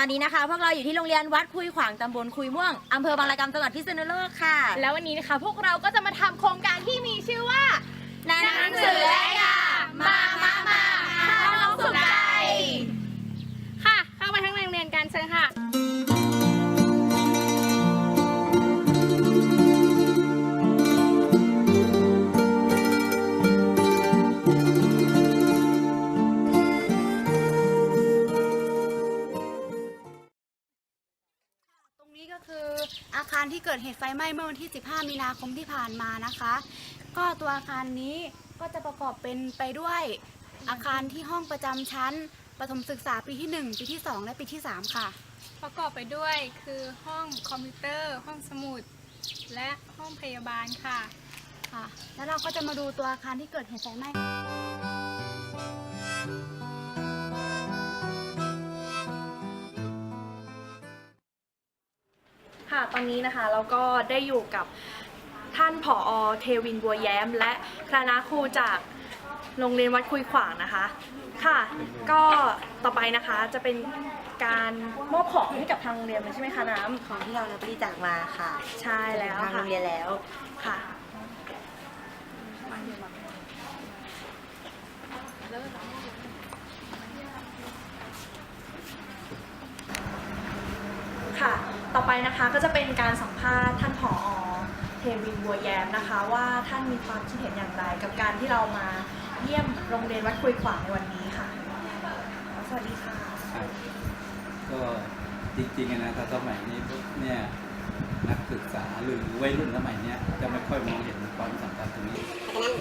ตอนนี้นะคะ พวกเราอยู่ที่โรงเรียนวัดคุยขวางตำบลคุยม่วงอำเภอบางระกำจังหวัดพิษณุโลกค่ะ แล้ววันนี้นะคะ พวกเราก็จะมาทำโครงการที่มีชื่อว่า หนังสือและ ที่เกิดเหตุไฟไหม้เมื่อวันที่ 15 มีนาคมที่ผ่านมานะคะ ก็ตัวอาคารนี้ก็จะประกอบเป็นไปด้วยอาคารที่ห้องประจำชั้นประถมศึกษาปีที่ 1 ปีที่ 2 และปีที่ 3 ค่ะ ประกอบไปด้วยคือห้องคอมพิวเตอร์ ห้องสมุด และห้องพยาบาลค่ะ ค่ะ แล้วเราก็จะมาดูตัวอาคารที่เกิดเหตุไฟไหม้ อนนี้นะคะเราก็ได้อยู่กับท่านผออเทวินบัวแย้ม และคณะครูจากโรงเรียนวัดคุยขวางนะคะ ค่ะ ก็ต่อไปนะคะจะเป็นการมอบของให้กับทางโรงเรียนเลยใช่ไหมคะน้ำของที่เราบริจาคมาค่ะใช่แล้วทางโรค่ะงเรียนแล้ว ค่ะค่ะ ต่อไปนะคะก็จะเป็นการสัมภาษณ์ท่านผอเทวินบัวแย้มนะคะว่าท่านมีความคิดเห็นอย่างไร กับการที่เรามาเยี่ยมโรงเรียนวัดคุยขวางในวันนี้ค่ะ สวัสดีค่ะครับก็จริงๆอะนะถ้าสมัยนี้พวกเนี่ยนักศึกษาหรือวัยรุ่นสมัยเนี้ยจะไม่ค่อยมองเห็นความสำคัญตรงนี้เพราะฉะนั้น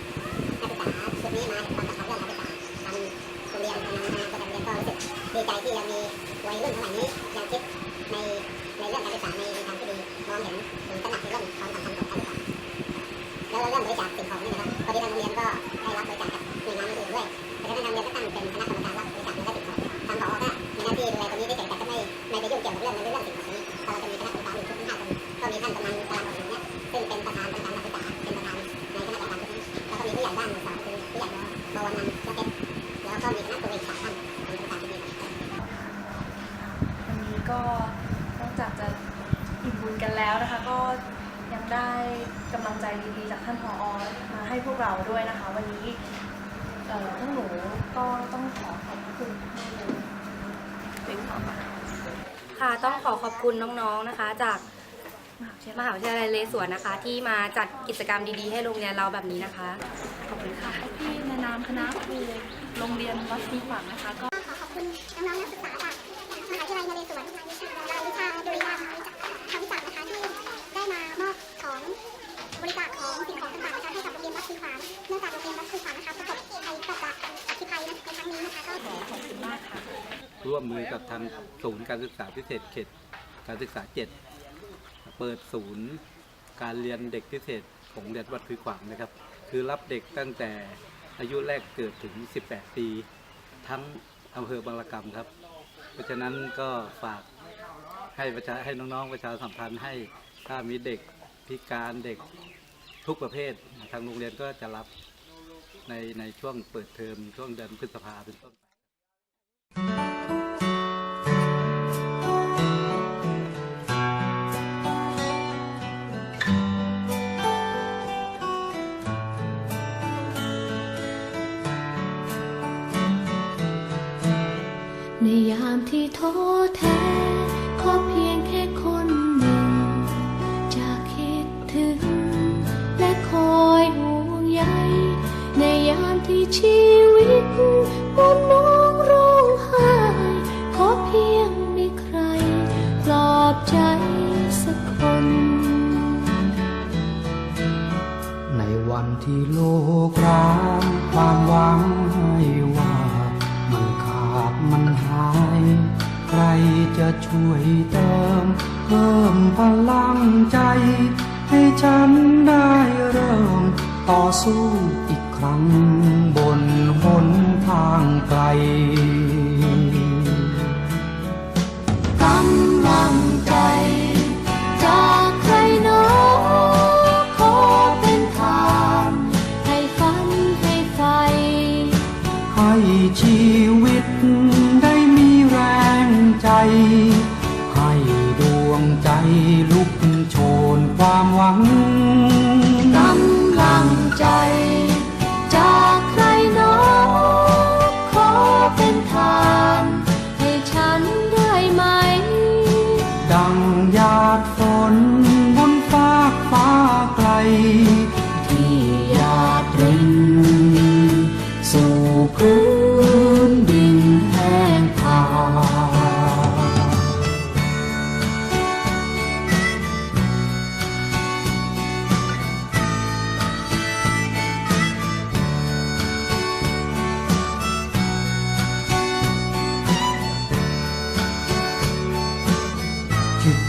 นักศึกษาชุดนี้มาความสำคัญเรื่องการศึกษาทางโรงเรียนทางนานาจังหวัดเรียนก็รู้สึกดีใจที่ยังมีวัยรุ่นสมัยนี้ยังคิดใน ก็นอกจากจะอิ่มบุญกันแล้วนะคะ ก็ยังได้กำลังใจดีๆจากท่านผอมาให้พวกเราด้วยนะคะ วันนี้เอ่อพวกหนูก็ต้องขอขอบคุณท่านเลยเป็นขอบคุณค่ะต้องขอขอบคุณน้องๆนะคะ จากมหาวิทยาลัยมหาวิทยาลัยเลสวนนะคะ ที่มาจัดกิจกรรมดีๆ ให้โรงเรียนเราแบบนี้นะคะ ขอบคุณค่ะ ที่ในนามคณะครูโรงเรียนวัดศรีขวางนะคะก็ ขอขอบคุณน้องๆนักศึกษาจา ร่วมมือกับทางศูนย์การศึกษาพิเศษเขตการศึกษาเจ็ดเปิดศูนย์การเรียนเด็กพิเศษของเรียนวัดคุยขวางนะครับ คือรับเด็กตั้งแต่อายุแรกเกิดถึง 18 ปี ทั้งอำเภอบางระกำครับ เพราะฉะนั้นก็ฝากให้ประชาให้น้องๆประชาสัมพันธ์ให้ถ้ามีเด็กพิการเด็กทุกประเภท ทางโรงเรียนก็จะรับในในช่วงเปิดเทอมช่วงเดือนพฤษภาเป็นต้นไป ที่โลกร้างความหวังให้ว่า มันขาดมันหาย ใครจะช่วยเติม เพิ่มพลังใจ ให้ฉันได้เริ่ม ต่อสู้อีกครั้งบ ใจ ให้ดวงใจลุกโชนความหวัง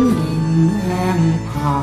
นแห่งผา